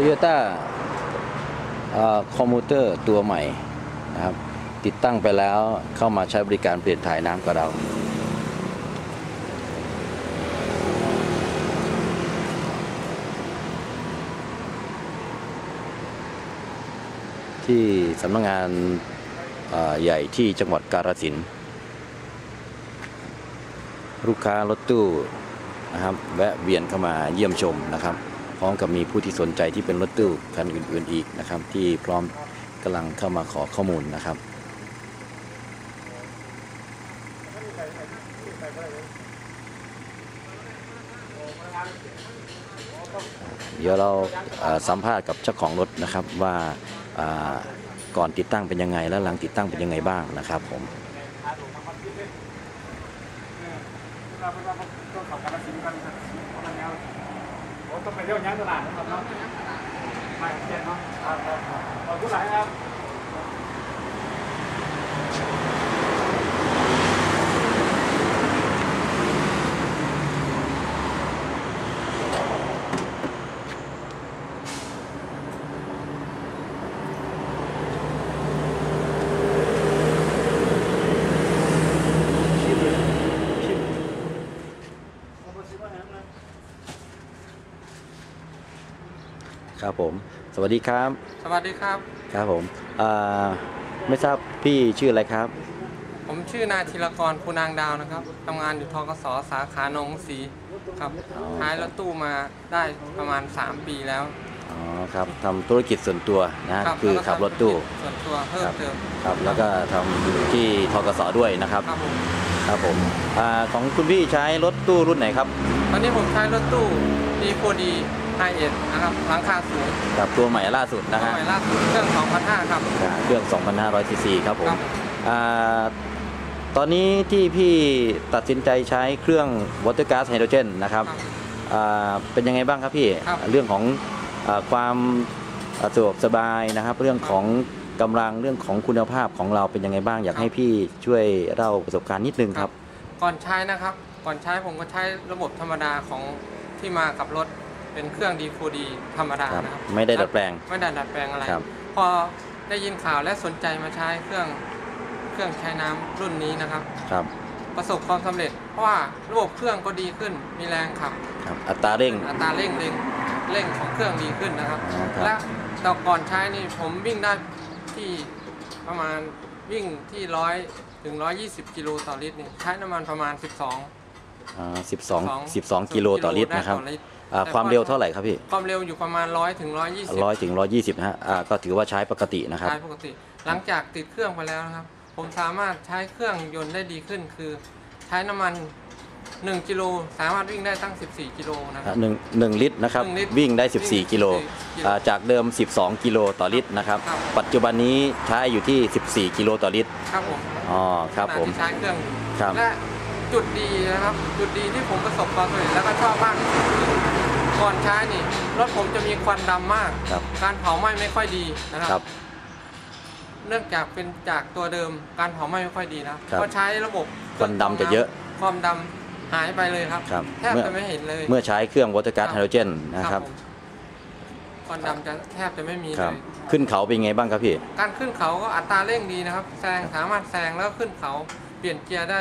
Toyota คอมมูเตอร์ตัวใหม่นะครับติดตั้งไปแล้วเข้ามาใช้บริการเปลี่ยนถ่ายน้ำกับเรา ที่สำนักงงานใหญ่ที่จังหวัดกาฬสินธุ์ลูกค้ารถตู้นะครับแวะเวียนเข้ามาเยี่ยมชมนะครับ พร้อมกับมีผู้ที่สนใจที่เป็นรถตู้คันอื่นๆอีกนะครับ ที่พร้อมกำลังเข้ามาขอข้อมูลนะครับเดี๋ยวเราสัมภาษณ์กับเจ้าของรถนะครับว่าอ่าก่อนติดตั้งเป็นยังไง และหลังติดตั้งเป็นยังไงบ้างนะครับผม ต้องไปเที่ยวย้างตลาดนะครับเนาะไม่เจ็ดเนาะครับครับครับขอบคุณหลายครับ ครับผม สวัสดีครับ สวัสดีครับ ครับผมอ่าไม่ทราบพี่ชื่ออะไรครับ ผมชื่อนายธีรกรภูนางดาวนะครับทำงานอยู่ทกสสาขาหนองศรีครับอ๋อใช้รถตู้มาได้ประมาณ 3 ปีแล้ว อ๋อครับทำธุรกิจส่วนตัวนะฮะครับคือแล้วก็ขับรถตู้ส่วนตัวเพิ่มเติมครับแล้วก็ทำอยู่ที่ทกสด้วยนะครับครับผมครับผมอาของคุณพี่ใช้รถตู้รุ่นไหนครับตอนนี้ผมใช้รถตู้ D4D i1 นะครับหลังคาสูงกับตัวใหม่ล่าสุดนะตัวฮะใหม่ล่าสุดเครื่อง2,500ครับอ่าเครื่อง2,500ซีซีครับผมครับอ่าตอนนี้ที่พี่ตัดสินใจใช้เครื่อง water gas hydrogen นะครับครับอ่าเป็นยังไงบ้างครับพี่ครับเรื่องของอาความอ่าสะดวกสบายนะครับ เรื่องของกำลังเรื่องของคุณภาพของเราเป็นยังไงบ้าง อยากให้พี่ช่วยเล่าประสบการณ์นิดนึงครับ ก่อนใช้นะครับ ก่อนใช้ผมก็ใช้ระบบธรรมดาของที่มากับรถ เป็นเครื่อง D4D ธรรมดาครับนะครับไม่ได้ดัดแปลง ไม่ได้ดัดแปลงอะไร ครับ พอได้ยินข่าวและสนใจมาใช้เครื่องเครื่องใช้น้ำรุ่นนี้นะครับ ครับประสบความสำเร็จ เพราะว่าระบบเครื่องก็ดีขึ้นมีแรงขับ ครับอัตราเร่ง อัตราเร่งเร่งเร่งของเครื่องดีขึ้นนะครับ อ๋อครับ และแต่ก่อนใช้นี่ผมวิ่งได้ที่ประมาณวิ่งที่ร้อยถึง120กิโลต่อลิตรนี่ใช้น้ำมันประมาณ12อ่า12 12กิโลต่อลิตรนะครับ ได้ต่อ อ่าความเร็วเท่าไหร่ครับพี่ความเร็วอยู่ประมาณ100ถึง120ร้อยถึงร้อยยี่สิบนะฮะอ่าก็ถือว่าใช้ปกตินะครับ ใช้ปกติ หลังจากติดเครื่องไปแล้วนะครับ ผมสามารถใช้เครื่องยนต์ได้ดีขึ้น คือใช้น้ำมัน 1กิโลสามารถวิ่งได้ตั้ง 14กิโลนะครับหนึ่งหนึ่งลิตรนะครับ หนึ่งลิตรวิ่งได้ วิ่ง14 กิโล14กิโลอ่าจากเดิม 12 กิโลต่อลิตรนะครับ ครับ ปัจจุบันนี้ใช้อยู่ที่ 14 กิโลต่อลิตรครับผมอ๋อครับผม ขณะที่ใช้เครื่องอยู่ครับ และจุดดีนะครับ จุดดีที่ผมประสบความสำเร็จแล้วก็ชอบมากที่สุดคือ ก่อนใช้นี่รถผมจะมีควันดำมาก ครับ การเผาไหม้ไม่ค่อยดีนะคครัรับ บ เนื่องจากเป็นจากตัวเดิมการเผาไหม้ไม่ค่อยดีนะครับ ก็ใช้ระบบควันดำจะเยอะความดำหายไปเลยครับ ครับแทบเมื่อจะไม่เห็นเลยเมื่อใช้เครื่อง water gas ครับ hydrogen นะครับผมควันดำจะแทบจะไม่มีคเลรับ ย ขึ้นเขาเป็นไงบ้างครับพี่ การขึ้นเขาก็อัตราเร่งดีนะครับ แซงสามารถแซงแล้วขึ้นเขาเปลี่ยนเกียร์ได้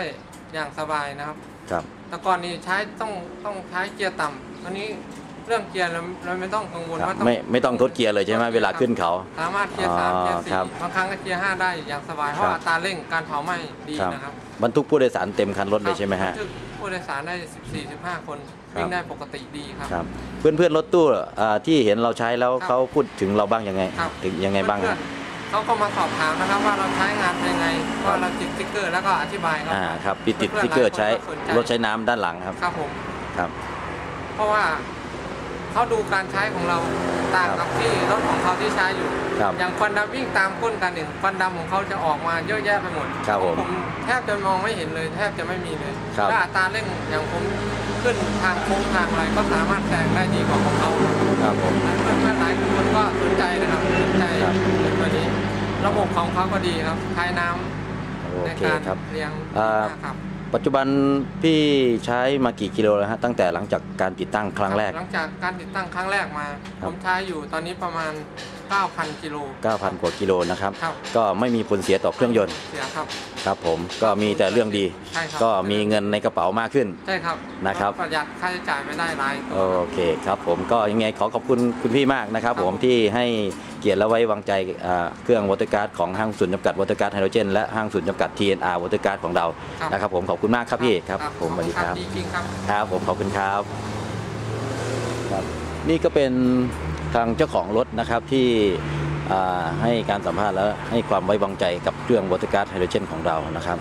อย่างสบายนะครับ ครับ แต่ก่อนนี้ใช้ต้องต้องใช้เกียร์ต่ำตอนนี้ เรื่องเกียร์เราเราไม่ต้องกังวลครับว่าต้องไม่ไม่ต้องทดเกียร์เลยใช่ไหมเวลาขึ้นเขา สามารถเกียร์สามอ๋อเกียร์สี่ครับบางครั้งก็เกียร์ห้าได้อย่างสบายเพราะครับอัตราเร่งการเผาไหม้ดีครับนะครับบรรทุกผู้โดยสารเต็มคันรถเลยใช่ไหมฮะบันทึกผู้โดยสารได้ 14 15 คนครับวิ่งได้ปกติดีครับครับเพื่อนเพื่อนๆรถตู้อ่าที่เห็นเราใช้แล้วครับเขาพูดถึงเราบ้างยังไงครับถึงยังไงบ้างเพื่อฮะนๆเขาก็มาสอบถามนะครับว่าเราใช้งานเป็นยังไงว่าเราติดสติ๊กเกอร์แล้วก็อธิบายครับอ่าครับติดติดสเพื่อนๆติ๊กเกอร์ใช้หลายคนก็สนใจรถใช้น้ำด้านหลังครับครับผมครับ เพราะว่า เขาดูการใช้ของเราต่างกับที่รถของเขาที่ใช้อยู่ครับอย่างควันดำวิ่งตามก้นกันหนึ่งควันดำของเขาจะออกมาเยอะแยะไปหมดครับผมผมแทบจะมองไม่เห็นเลย แทบจะไม่มีเลยครับและอัตราเร่งอย่างผมขึ้นทางโค้งทางอะไรก็สามารถแซงได้ดีกว่าของเขาครับผมเพื่อนๆหลายคนก็สนใจนะครับสนใจครับตัวนี้ ระบบของเขาก็ดีครับใช้น้ำโอในเคการครับเลี้ยงอ่ามากครับ ปัจจุบันพี่ใช้มากี่กิโลแล้วฮะตั้งแต่หลังจากการติดตั้งครั้งแรก หลังจากการติดตั้งครั้งแรกมา ครัผบมใช้อยู่ตอนนี้ประมาณ 9,000กิโล 9,000 กว่ากิโลนะครับ ครับ ก็ไม่มีผลเสียต่อเครื่องยนต์เสียครับ ครับผมก็มีแต่เรื่องดี ใช่ครับ ก็มีเงินในกระเป๋ามากขึ้น ใช่ครับนะครับ ประหยัดค่าใช้จ่ายไม่ได้หลายตัโอวเคครับผมก็ยังไงขอขอบคุณคุณพี่มากนะครับ ครับผมที่ให้เกียรติและไว้วางใจอ่าเครื่องวอเตอร์การ์ดของห้างศูนย์จำกัดวอเตอร์การ์ดไฮโดรเจนและห้างศูนย์จำกัด TNR วอเตอร์การ์ดของเราครับ นะครับผมขอบคุณมากครับพี่ครับผมสวัสดีครับ จริงๆครับ ครับผมขอบคุณครับครับ นี่ก็เป็น ทางเจ้าของรถนะครับที่ให้การสัมภาษณ์และให้ความไว้วางใจกับเครื่องวอเตอร์การ์ดไฮโดรเจนของเรานะครับ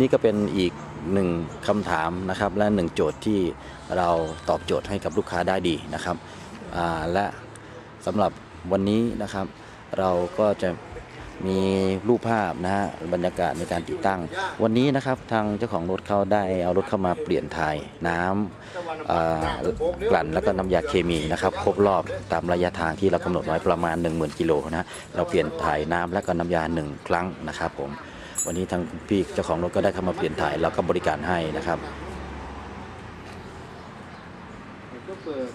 นี่ก็เป็นอีกหนึ่งคำถามนะครับ และหนึ่งโจทย์ที่เราตอบโจทย์ให้กับลูกค้าได้ดีนะครับและสำหรับวันนี้นะครับ เราก็จะ มีรูปภาพนะฮะบรรยากาศในการติดตั้ง วันนี้นะครับทางเจ้าของรถเขาได้เอารถเข้ามาเปลี่ยนถ่ายน้ำกลั่นแล้วก็น้ำยาเคมีนะครับครบรอบตามระยะทางที่เรากำหนดไว้ประมาณ 10,000กิโลนะเราเปลี่ยนถ่ายน้ำและก็น้ำยาหนึ่งครั้งนะครับผมวันนี้ทางพี่เจ้าของรถก็ได้เข้ามาเปลี่ยนถ่ายแล้วก็บริการให้นะครับก็เปิด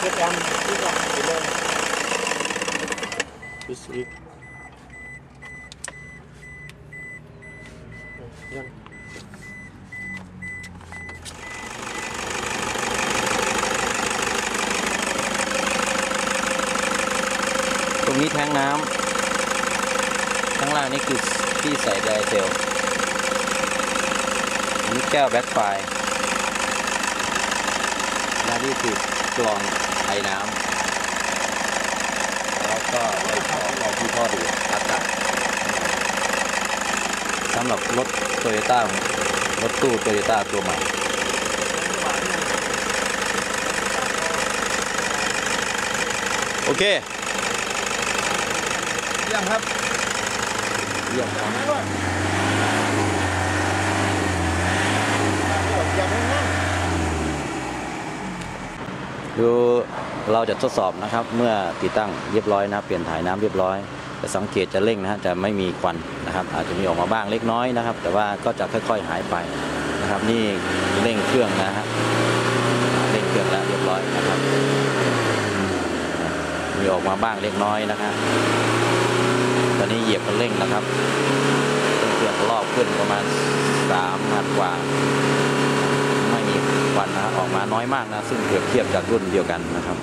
เช็คแอมเช็คแอมที่ว่าไปเลยดูสิยังตรงนี้แทงน้ำข้างล่างนี่คือที่ใส่ไดเซลอันนี้แก้วแบ็คไฟและนี่คือกรอง น้ำแล้วก็ไปขอเราที่ท่อดูดอากาศสำหรับรถโตโยต้ารถตู้โตโยต้าตัวใหม่โอเคยังครับเยี่ยมครับอย่าไปนั่งดู เราจะทดสอบนะครับเมื่อติดตั้งเรียบร้อยนะเปลี่ยนถ่ายน้ำเรียบร้อยจะสังเกตจะเร่งนะฮะจะไม่มีควันนะครับ อาจจะมีออกมาบ้างเล็กน้อยนะครับ แต่ว่าก็จะค่อยๆหายไปนะครับ นี่เร่งเครื่องนะฮะเร่งเครื่องแล้วเรียบร้อยนะครับ มีออกมาบ้างเล็กน้อยนะฮะตอนนี้เหยียบคันเร่งนะครับเครื่องรอบขึ้นประมาณสามพันกว่า วันนะออกมาน้อยมากนะซึ่งเปรียบเทียบจากรุ่นเดียวกันนะครับ